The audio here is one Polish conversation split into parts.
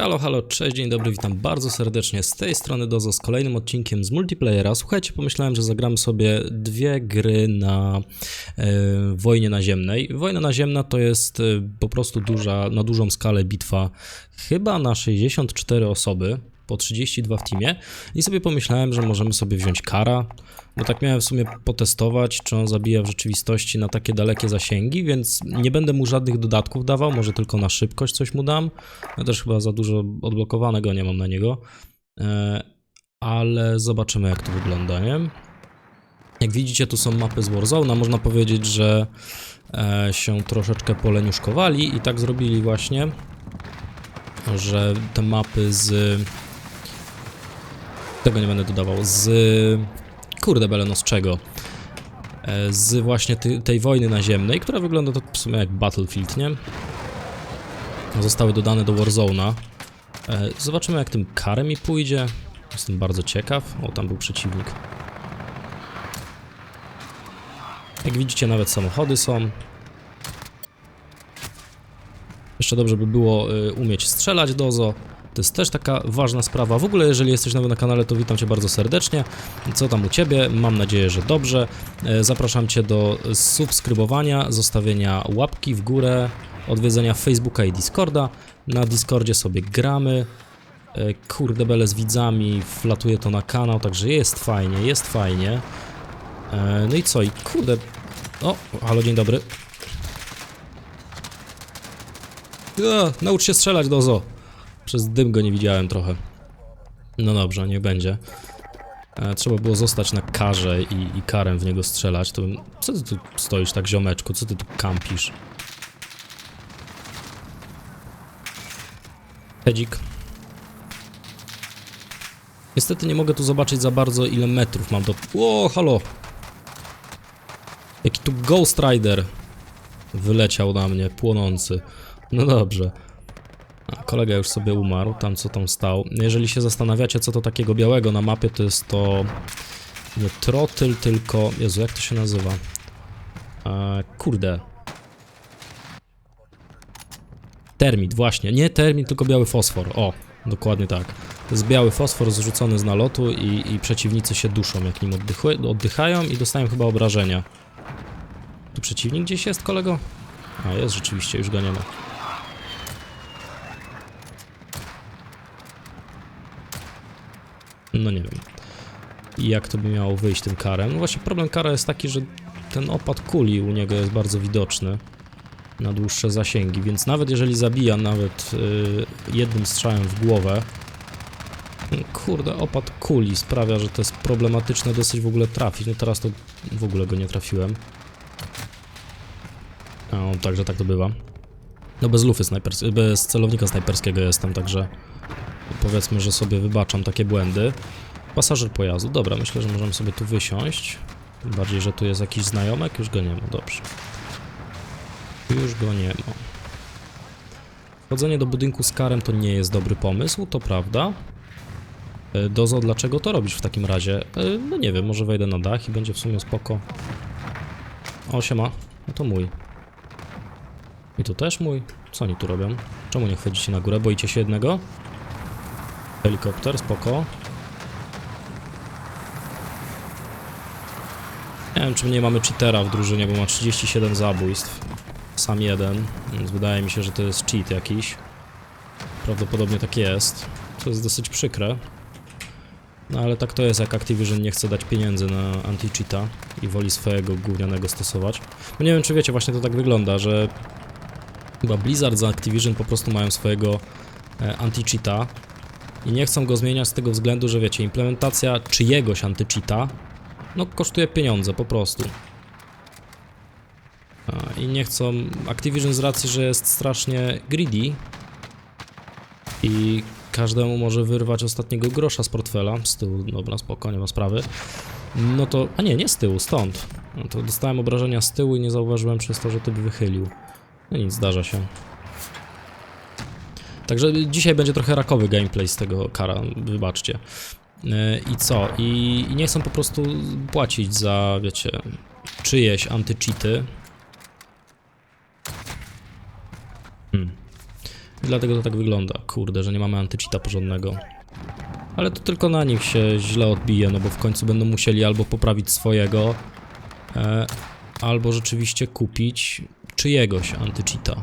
Halo, halo, cześć, dzień dobry, witam bardzo serdecznie z tej strony Dozo z kolejnym odcinkiem z multiplayera. Słuchajcie, pomyślałem, że zagram sobie dwie gry na e, wojnie naziemnej. Wojna naziemna to jest e, po prostu duża, na dużą skalę bitwa, chyba na 64 osoby, po 32 w teamie i sobie pomyślałem, że możemy sobie wziąć kara, bo tak miałem w sumie potestować, czy on zabija w rzeczywistości na takie dalekie zasięgi, więc nie będę mu żadnych dodatków dawał, może tylko na szybkość coś mu dam. Ja też chyba za dużo odblokowanego nie mam na niego, e, ale zobaczymy jak to wygląda, nie? Jak widzicie, tu są mapy z Warzone'a. Można powiedzieć, że e, się troszeczkę poleniuszkowali i tak zrobili właśnie, że te mapy z... Tego nie będę dodawał. Z... Kurde beleno, z czego? E, Z właśnie ty, tej wojny naziemnej, która wygląda to w sumie jak Battlefield, nie? Zostały dodane do Warzone'a. E, Zobaczymy jak tym karem mi pójdzie. Jestem bardzo ciekaw. O, tam był przeciwnik. Jak widzicie, nawet samochody są. Jeszcze dobrze by było y, umieć strzelać dozo. To jest też taka ważna sprawa. W ogóle, jeżeli jesteś nowy na kanale, to witam Cię bardzo serdecznie. Co tam u Ciebie? Mam nadzieję, że dobrze. E, Zapraszam Cię do subskrybowania, zostawienia łapki w górę, odwiedzenia Facebooka i Discorda. Na Discordzie sobie gramy. E, Kurde bele z widzami, wlatuje to na kanał, także jest fajnie, jest fajnie. E, No i co? I kurde... O, halo, dzień dobry. O, naucz się strzelać, Dozo. Przez dym go nie widziałem trochę. No dobrze, niech będzie. E, trzeba było zostać na karze i, i karem w niego strzelać. To. Co ty tu stoisz tak, ziomeczku? Co ty tu kampisz? Hedzik. Niestety nie mogę tu zobaczyć za bardzo ile metrów mam do... O, halo! Jaki tu Ghost Rider wyleciał na mnie, płonący. No dobrze. Kolega już sobie umarł, tam co tam stał. Jeżeli się zastanawiacie, co to takiego białego na mapie, to jest to nie trotyl, tylko... Jezu, jak to się nazywa? E, kurde. Termit, właśnie. Nie termit, tylko biały fosfor. O, dokładnie tak. To jest biały fosfor zrzucony z nalotu i, i przeciwnicy się duszą, jak nim oddychu- oddychają i dostają chyba obrażenia. Tu przeciwnik gdzieś jest, kolego? A, jest rzeczywiście, już go nie ma. No nie wiem. I jak to by miało wyjść tym karem? No właśnie problem kara jest taki, że ten opad kuli u niego jest bardzo widoczny na dłuższe zasięgi, więc nawet jeżeli zabija nawet y, jednym strzałem w głowę, no kurde, opad kuli sprawia, że to jest problematyczne dosyć w ogóle trafić. No teraz to w ogóle go nie trafiłem. No, także tak to bywa. No bez lufy snajperskiej, bez celownika snajperskiego jestem, także powiedzmy, że sobie wybaczam takie błędy. Pasażer pojazdu, dobra, myślę, że możemy sobie tu wysiąść. Tym bardziej, że tu jest jakiś znajomek, już go nie ma, dobrze. Już go nie ma. Wchodzenie do budynku z karem to nie jest dobry pomysł, to prawda. E, Dozo, dlaczego to robisz w takim razie? E, No nie wiem, może wejdę na dach i będzie w sumie spoko. O, siema. No to mój. I to też mój. Co oni tu robią? Czemu nie wchodzicie na górę? Boicie się jednego? Helikopter, spoko. Nie wiem, czy nie mamy cheatera w drużynie, bo ma 37 zabójstw. Sam jeden, więc wydaje mi się, że to jest cheat jakiś. Prawdopodobnie tak jest, co jest dosyć przykre. No ale tak to jest, jak Activision nie chce dać pieniędzy na anti-cheata i woli swojego gównianego stosować. No nie wiem, czy wiecie, właśnie to tak wygląda, że chyba Blizzard za Activision po prostu mają swojego e, anti-cheata i nie chcą go zmieniać z tego względu, że wiecie, implementacja czyjegoś anty-cheata no kosztuje pieniądze po prostu. I nie chcą. Activision z racji, że jest strasznie greedy i każdemu może wyrwać ostatniego grosza z portfela. Z tyłu, dobra, spoko, nie ma sprawy. No to. A nie, nie z tyłu, stąd. No to dostałem obrażenia z tyłu i nie zauważyłem przez to, że typ wychylił. No nic, zdarza się. Także dzisiaj będzie trochę rakowy gameplay z tego kara, wybaczcie. I co? I, I nie chcą po prostu płacić za, wiecie, czyjeś anty-cheaty. Hmm. Dlatego to tak wygląda. Kurde, że nie mamy antycheata porządnego. Ale to tylko na nich się źle odbije, no bo w końcu będą musieli albo poprawić swojego, e, albo rzeczywiście kupić czyjegoś antycheata.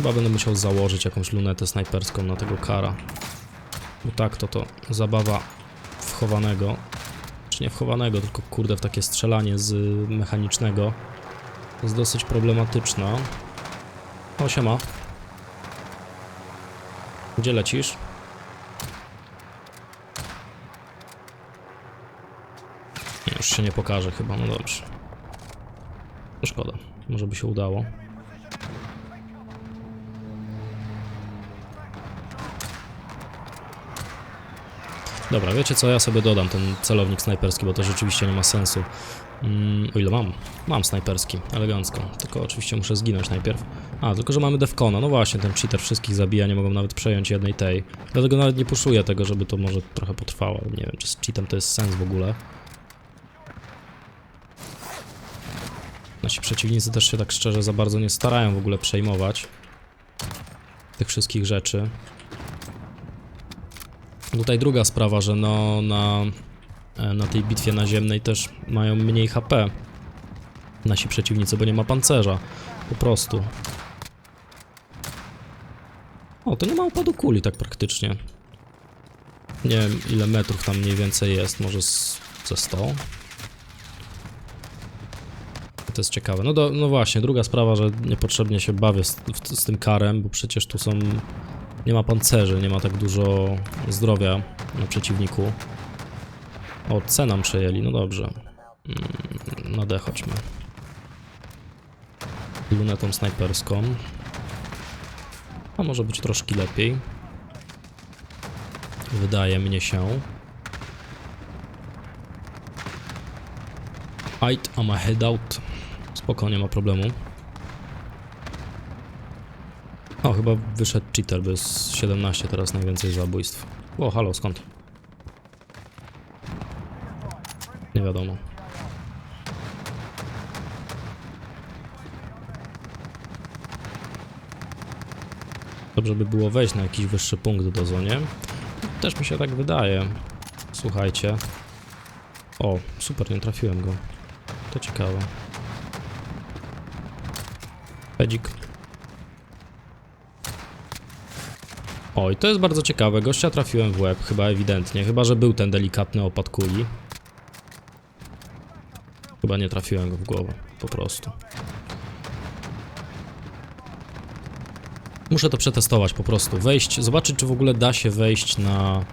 Chyba będę musiał założyć jakąś lunetę snajperską na tego kara. Bo tak, to to zabawa wchowanego. Czy nie wchowanego, tylko kurde w takie strzelanie z mechanicznego. Jest dosyć problematyczna. O, siema. Gdzie lecisz? Już się nie pokaże chyba, no dobrze. Szkoda, może by się udało. Dobra, wiecie co, ja sobie dodam ten celownik snajperski, bo to rzeczywiście nie ma sensu. Mm, o ile mam? Mam snajperski, elegancko. Tylko oczywiście muszę zginąć najpierw. A, tylko że mamy defkona. No właśnie, ten cheater wszystkich zabija, nie mogą nawet przejąć jednej tej. Dlatego nawet nie puszuję tego, żeby to może trochę potrwało. Nie wiem, czy z cheatem to jest sens w ogóle. Nasi przeciwnicy też się tak szczerze za bardzo nie starają w ogóle przejmować tych wszystkich rzeczy. Tutaj druga sprawa, że no na, e, na tej bitwie naziemnej też mają mniej HP nasi przeciwnicy, bo nie ma pancerza. Po prostu. O, to nie ma opadu kuli tak praktycznie. Nie wiem ile metrów tam mniej więcej jest, może z, ze 100? To jest ciekawe. No, do, no właśnie, druga sprawa, że niepotrzebnie się bawię z, z tym karem, bo przecież tu są nie ma pancerzy, nie ma tak dużo zdrowia na przeciwniku. O, C nam przejęli, no dobrze. Mm, Na. Lunetą snajperską. A może być troszkę lepiej. Wydaje mnie się. Height, I'm a head out. Spoko, nie ma problemu. O, chyba wyszedł cheater, bo jest 17 teraz najwięcej zabójstw. O, halo, skąd? Nie wiadomo. Dobrze by było wejść na jakiś wyższy punkt do zonie. Też mi się tak wydaje. Słuchajcie. O, super, nie trafiłem go. To ciekawe. Pedzik. Oj, to jest bardzo ciekawe. Gościa trafiłem w łeb, chyba ewidentnie. Chyba, że był ten delikatny opad kuli. Chyba nie trafiłem go w głowę, po prostu. Muszę to przetestować po prostu. Wejść, zobaczyć czy w ogóle da się wejść na,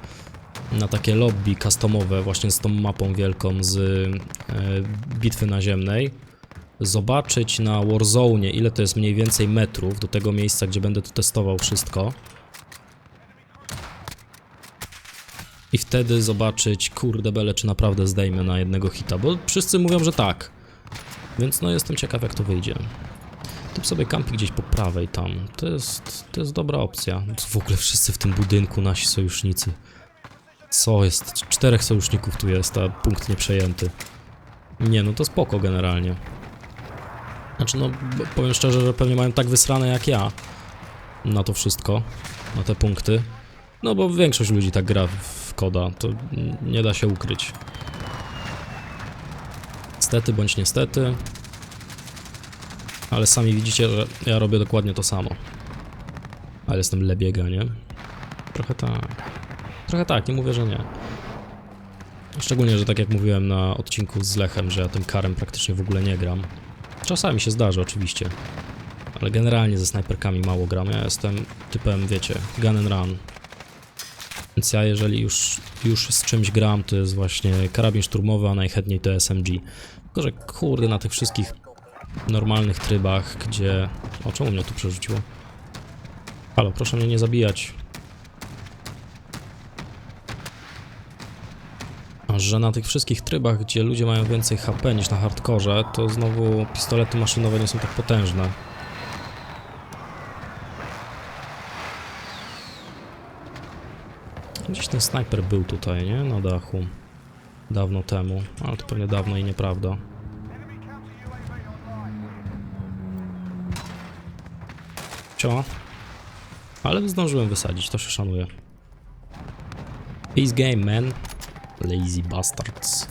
na takie lobby customowe właśnie z tą mapą wielką z e, bitwy naziemnej. Zobaczyć na Warzone ile to jest mniej więcej metrów do tego miejsca, gdzie będę to testował wszystko. I wtedy zobaczyć, kurde bele, czy naprawdę zdejmę na jednego hita, bo wszyscy mówią, że tak. Więc no jestem ciekaw jak to wyjdzie. Typ sobie kampi gdzieś po prawej tam. To jest, to jest dobra opcja. W ogóle wszyscy w tym budynku, nasi sojusznicy. Co jest? Czterech sojuszników tu jest, a punkt nie przejęty. Nie, no to spoko generalnie. Znaczy no, powiem szczerze, że pewnie mają tak wysrane jak ja. Na to wszystko. Na te punkty. No bo większość ludzi tak gra w koda, to nie da się ukryć. Stety bądź niestety. Ale sami widzicie, że ja robię dokładnie to samo. Ale jestem lebiega, nie? Trochę tak. Trochę tak, nie mówię, że nie. Szczególnie, że tak jak mówiłem na odcinku z Lechem, że ja tym karem praktycznie w ogóle nie gram. Czasami się zdarzy oczywiście. Ale generalnie ze snajperkami mało gram. Ja jestem typem, wiecie, gun and run. Więc ja jeżeli już, już z czymś gram, to jest właśnie karabin szturmowy, a najchętniej to SMG. Tylko, że kurde, na tych wszystkich normalnych trybach, gdzie... O, czemu mnie tu przerzuciło? Halo, proszę mnie nie zabijać. Że na tych wszystkich trybach, gdzie ludzie mają więcej HP niż na hardkorze, to znowu pistolety maszynowe nie są tak potężne. Gdzieś ten snajper był tutaj, nie? Na dachu. dawno temu, ale to pewnie dawno i nieprawda. Cio. Ale zdążyłem wysadzić, to się szanuje. Peace game, man. Lazy bastards.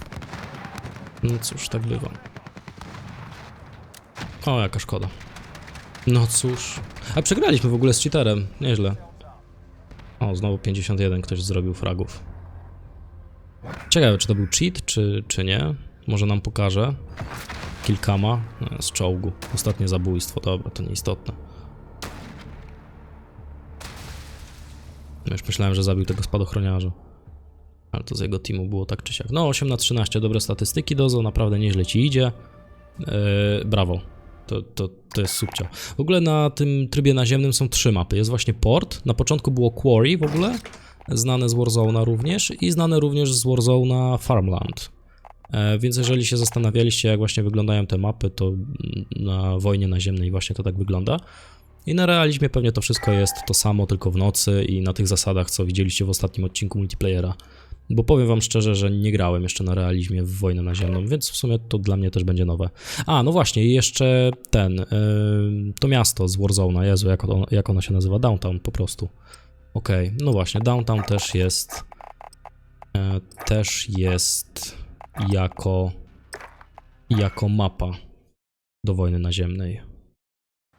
No cóż, tak bywa. O, jaka szkoda. No cóż. A przegraliśmy w ogóle z cheaterem. Nieźle. O, znowu 51 ktoś zrobił fragów. Ciekawe, czy to był cheat, czy, czy nie. Może nam pokaże. Kilkama. E, Z czołgu. Ostatnie zabójstwo. Dobra, to nieistotne. Już myślałem, że zabił tego spadochroniarza. Ale to z jego teamu było tak czy siak. No, 8 na 13, dobre statystyki, Dozo, naprawdę nieźle ci idzie. Yy, brawo. To, to, to jest subcio. W ogóle na tym trybie naziemnym są trzy mapy. Jest właśnie port. Na początku było Quarry w ogóle, znane z Warzone'a również i znane również z Warzone'a Farmland. E, więc jeżeli się zastanawialiście, jak właśnie wyglądają te mapy, to na wojnie naziemnej właśnie to tak wygląda. I na realizmie pewnie to wszystko jest to samo, tylko w nocy i na tych zasadach, co widzieliście w ostatnim odcinku multiplayera. Bo powiem wam szczerze, że nie grałem jeszcze na realizmie w wojnę naziemną, więc w sumie to dla mnie też będzie nowe. A, no właśnie, i jeszcze ten, yy, to miasto z Warzone'a, Jezu, jak ono, jak ono się nazywa? Downtown po prostu. Okej, no właśnie, Downtown też jest, e, też jest jako, jako mapa do wojny naziemnej.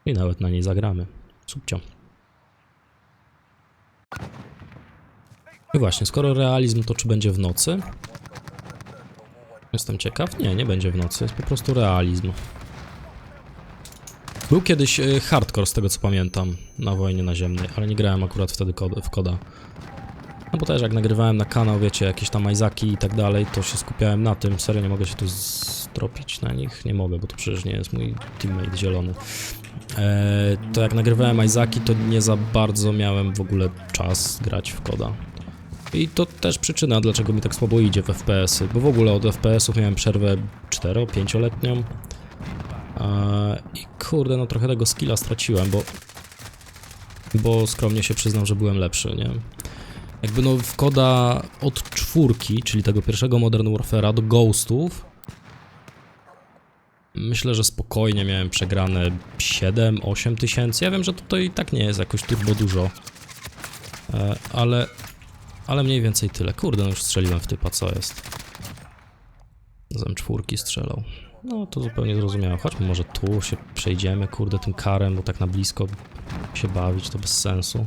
I nawet na niej zagramy. Subcio. I właśnie, skoro realizm, to czy będzie w nocy? Jestem ciekaw. Nie, nie będzie w nocy. Jest po prostu realizm. Był kiedyś y, hardcore, z tego co pamiętam, na wojnie naziemnej, ale nie grałem akurat wtedy w koda. No bo też jak nagrywałem na kanał, wiecie, jakieś tam Izaki i tak dalej, to się skupiałem na tym. Serio, nie mogę się tu stropić na nich? Nie mogę, bo to przecież nie jest mój teammate zielony. Eee, to jak nagrywałem Izaki, to nie za bardzo miałem w ogóle czas grać w koda. I to też przyczyna, dlaczego mi tak słabo idzie w FPS-y, bo w ogóle od FPS-ów miałem przerwę 4-5-letnią. Eee, I kurde, no trochę tego skilla straciłem, bo... Bo skromnie się przyznam, że byłem lepszy, nie? Jakby no w koda od czwórki, czyli tego pierwszego Modern Warfare'a do Ghostów Myślę, że spokojnie miałem przegrane 7-8 tysięcy. Ja wiem, że to i tak nie jest jakoś turbo dużo. E, ale, ale mniej więcej tyle. Kurde, no już strzeliłem w typa, co jest. Z M4 strzelał. No to zupełnie zrozumiałe. Chodźmy może tu się przejdziemy, kurde, tym karem, bo tak na blisko się bawić to bez sensu.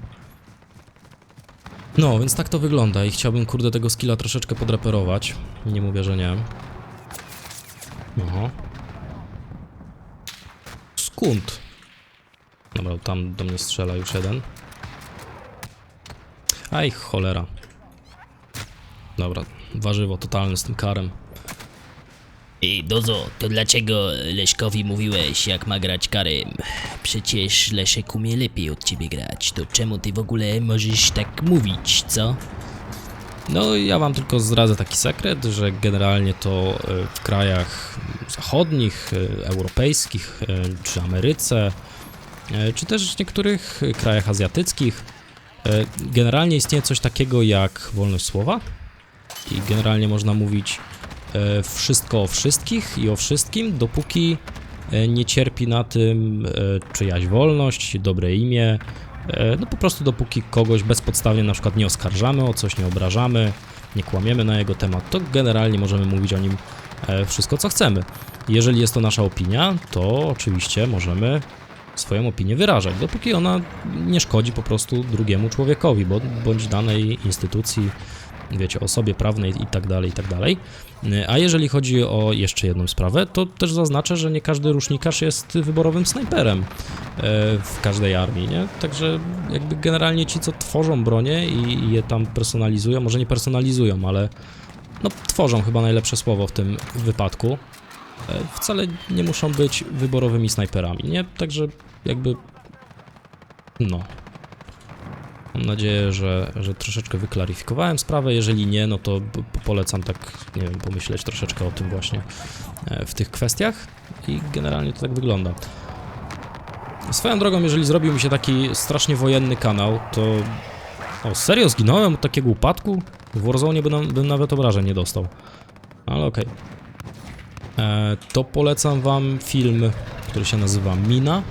No, więc tak to wygląda i chciałbym, kurde, tego skilla troszeczkę podreperować. Nie mówię, że nie. Oho. Skąd? Dobra, tam do mnie strzela już jeden. Aj, cholera. Dobra, warzywo totalne z tym karem. Ej, Dozo, to dlaczego Leszkowi mówiłeś, jak ma grać Karym? Przecież Leszek umie lepiej od ciebie grać, to czemu ty w ogóle możesz tak mówić, co? No, ja wam tylko zdradzę taki sekret, że generalnie to e, w krajach zachodnich, e, europejskich, e, czy Ameryce, czy też w niektórych krajach azjatyckich, generalnie istnieje coś takiego jak wolność słowa i generalnie można mówić e, wszystko o wszystkich i o wszystkim, dopóki e, nie cierpi na tym e, czyjaś wolność, dobre imię, No po prostu dopóki kogoś bezpodstawnie na przykład nie oskarżamy o coś, nie obrażamy, nie kłamiemy na jego temat, to generalnie możemy mówić o nim wszystko co chcemy. Jeżeli jest to nasza opinia, to oczywiście możemy swoją opinię wyrażać, dopóki ona nie szkodzi po prostu drugiemu człowiekowi, bądź danej instytucji, wiecie, osobie prawnej i tak dalej, i tak dalej. A jeżeli chodzi o jeszcze jedną sprawę, to też zaznaczę, że nie każdy rusznikarz jest wyborowym snajperem e, w każdej armii, nie? Także jakby generalnie ci, co tworzą bronie i je tam personalizują, może nie personalizują, ale no tworzą chyba najlepsze słowo w tym wypadku, e, wcale nie muszą być wyborowymi snajperami, nie? Także jakby no, Mam nadzieję, że, że troszeczkę wyklaryfikowałem sprawę. Jeżeli nie, no to polecam tak, nie wiem, pomyśleć troszeczkę o tym właśnie e, w tych kwestiach i generalnie to tak wygląda. Swoją drogą, jeżeli zrobił mi się taki strasznie wojenny kanał, to... O, serio zginąłem od takiego upadku? W Warzone bym, bym nawet obrażeń nie dostał. ale okej. E, To polecam wam film, który się nazywa Mina.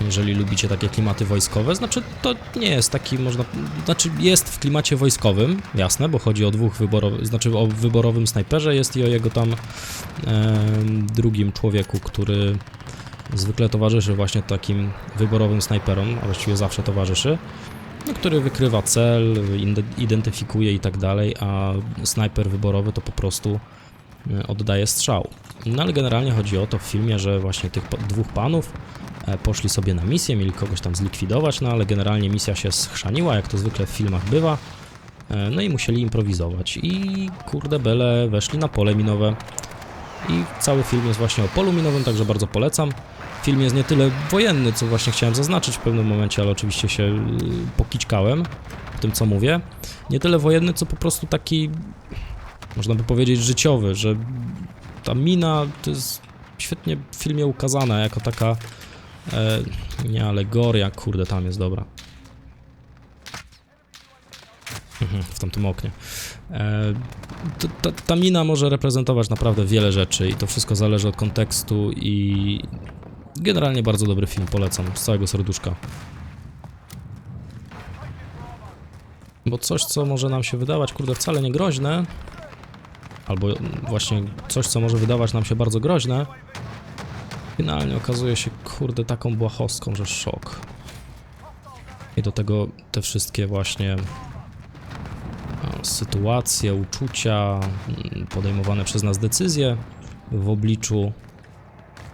Jeżeli lubicie takie klimaty wojskowe, znaczy to nie jest taki, można, znaczy jest w klimacie wojskowym, jasne, bo chodzi o dwóch wyborowych, znaczy o wyborowym snajperze jest i o jego tam em, drugim człowieku, który zwykle towarzyszy właśnie takim wyborowym snajperom, a właściwie zawsze towarzyszy, no, który wykrywa cel, identyfikuje i tak dalej, a snajper wyborowy to po prostu e, oddaje strzał. No ale generalnie chodzi o to w filmie, że właśnie tych dwóch panów e, poszli sobie na misję, mieli kogoś tam zlikwidować, no ale generalnie misja się schrzaniła, jak to zwykle w filmach bywa. E, No i musieli improwizować i kurde bele weszli na pole minowe. I cały film jest właśnie o polu minowym, także bardzo polecam. Film jest nie tyle wojenny, co właśnie chciałem zaznaczyć w pewnym momencie, ale oczywiście się y, pokićkałem w tym, co mówię. Nie tyle wojenny, co po prostu taki, można by powiedzieć, życiowy, że ta mina to jest świetnie w filmie ukazana jako taka, e, nie alegoria, kurde, tam jest dobra. Mhm, w tamtym oknie. E, ta, ta mina może reprezentować naprawdę wiele rzeczy i to wszystko zależy od kontekstu i generalnie bardzo dobry film, polecam z całego serduszka. Bo coś, co może nam się wydawać, kurde, wcale nie groźne, albo właśnie coś, co może wydawać nam się bardzo groźne, finalnie okazuje się, kurde, taką błahostką, że szok. I do tego te wszystkie właśnie e, sytuacje, uczucia, mm, podejmowane przez nas decyzje w obliczu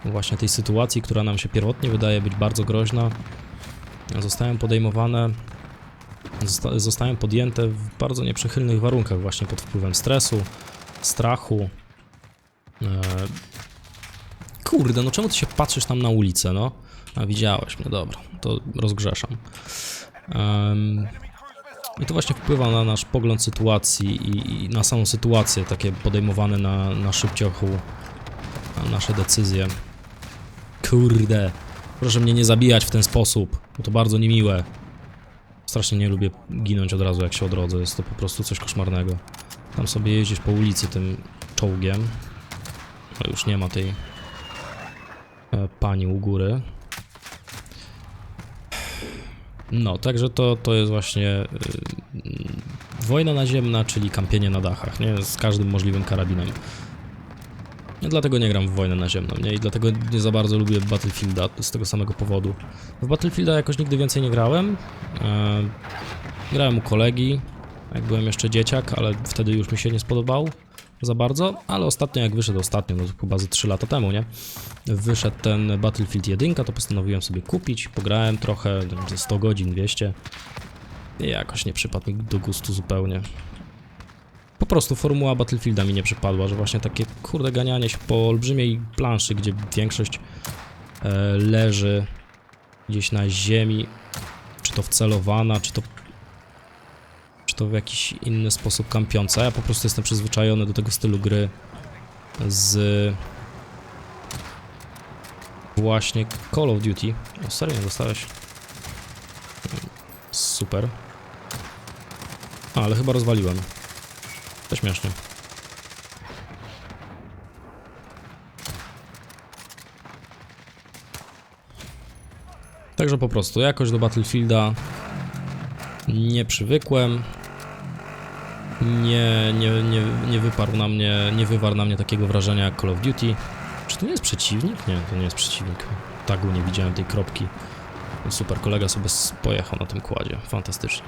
właśnie tej sytuacji, która nam się pierwotnie wydaje być bardzo groźna, zostają podejmowane, zosta- zostają podjęte w bardzo nieprzychylnych warunkach, właśnie pod wpływem stresu, strachu. E, Kurde, no czemu ty się patrzysz tam na ulicę, no? A widziałeś mnie, dobra, to rozgrzeszam. Em, i to właśnie wpływa na nasz pogląd sytuacji i, i na samą sytuację, takie podejmowane na, na szybciochu na nasze decyzje. Kurde, proszę mnie nie zabijać w ten sposób, bo to bardzo niemiłe. Strasznie nie lubię ginąć od razu jak się odrodzę, jest to po prostu coś koszmarnego. Tam sobie jeździsz po ulicy tym czołgiem, ale już nie ma tej pani u góry. No, także to, to jest właśnie y, y, wojna naziemna, czyli kampienie na dachach, nie? Z każdym możliwym karabinem. Ja dlatego nie gram w wojnę naziemną, nie? I dlatego nie za bardzo lubię Battlefielda z tego samego powodu. W Battlefielda jakoś nigdy więcej nie grałem. E, grałem u kolegi, jak byłem jeszcze dzieciak, ale wtedy już mi się nie spodobał za bardzo, ale ostatnio jak wyszedł ostatnio, no to chyba ze 3 lata temu, nie? Wyszedł ten Battlefield 1, to postanowiłem sobie kupić, pograłem trochę, ze 100 godzin, 200. I jakoś nie przypadł mi do gustu zupełnie. Po prostu formuła Battlefielda mi nie przypadła, że właśnie takie kurde ganianie się po olbrzymiej planszy, gdzie większość e, leży gdzieś na ziemi, czy to wcelowana, czy to czy to w jakiś inny sposób kampiąca. Ja po prostu jestem przyzwyczajony do tego stylu gry z właśnie Call of Duty. O, serio nie dostałeś? Super. A, ale chyba rozwaliłem. To śmiesznie. Także po prostu jakoś do Battlefielda nie przywykłem. Nie, nie, nie, nie wyparł na mnie, nie wywarł na mnie takiego wrażenia jak Call of Duty. Czy to nie jest przeciwnik? Nie, to nie jest przeciwnik. Tagu nie widziałem tej kropki. Super, kolega sobie pojechał na tym kładzie. Fantastycznie.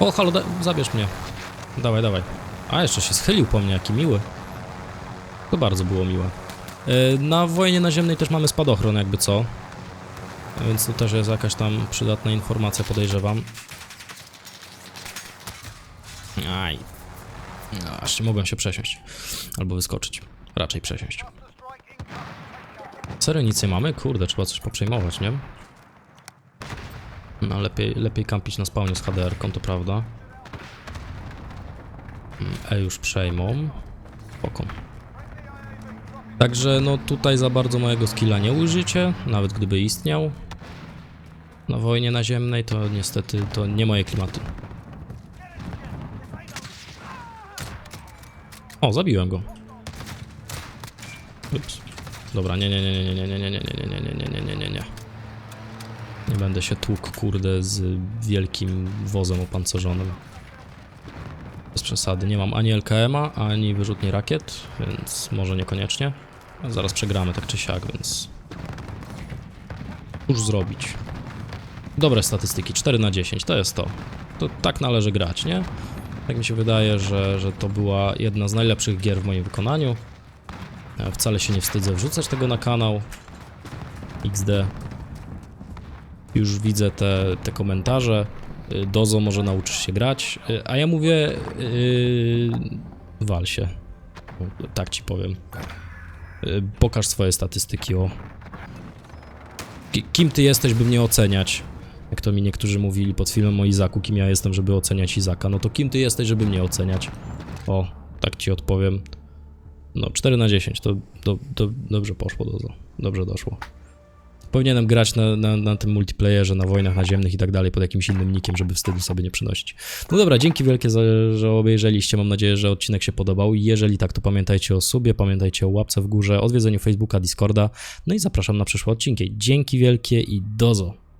O, halo, zabierz mnie. Dawaj, dawaj. A, jeszcze się schylił po mnie, jaki miły. To bardzo było miłe. Yy, Na wojnie naziemnej też mamy spadochron, jakby co. Więc to też jest jakaś tam przydatna informacja, podejrzewam. Aj. No, aż nie mogłem się przesiąść. Albo wyskoczyć. Raczej przesiąść. Serio nic nie mamy? Kurde, trzeba coś poprzejmować, nie? No lepiej, lepiej kampić na spawnie z HDR-ką, to prawda. Mm, E już przejmą. Spoko. Także no tutaj za bardzo mojego skilla nie użycie, nawet gdyby istniał. Na wojnie naziemnej to niestety to nie moje klimaty. O, zabiłem go. Ups. Dobra, nie, nie, nie, nie, nie, nie, nie, nie, nie, nie, nie, nie, nie, nie, nie, nie. Będę się tłukł, kurde, z wielkim wozem opancerzonym. Bez przesady. Nie mam ani LKM-a, ani wyrzutni rakiet, więc może niekoniecznie. Zaraz przegramy tak czy siak, więc... Cóż zrobić? Dobre statystyki, 4 na 10, to jest to. To tak należy grać, nie? Tak mi się wydaje, że, że to była jedna z najlepszych gier w moim wykonaniu. Ja wcale się nie wstydzę wrzucać tego na kanał. XD. Już widzę te, te komentarze. Y, Dozo może nauczysz się grać. Y, A ja mówię, yy, wal się. Tak ci powiem. Pokaż swoje statystyki o. Ki- Kim ty jesteś, by mnie oceniać? Jak to mi niektórzy mówili pod filmem o Izaku, kim ja jestem, żeby oceniać Izaka. No to kim ty jesteś, żeby mnie oceniać? O, tak ci odpowiem. No, 4 na 10, to, to dobrze poszło, Dozo. Dobrze doszło. Powinienem grać na, na, na tym multiplayerze, na wojnach naziemnych i tak dalej, pod jakimś innym nickiem, żeby wstydu sobie nie przynosić. No dobra, dzięki wielkie, za, że obejrzeliście. Mam nadzieję, że odcinek się podobał. Jeżeli tak, to pamiętajcie o subie, pamiętajcie o łapce w górze, odwiedzeniu Facebooka, Discorda. No i zapraszam na przyszłe odcinki. Dzięki wielkie i dozo.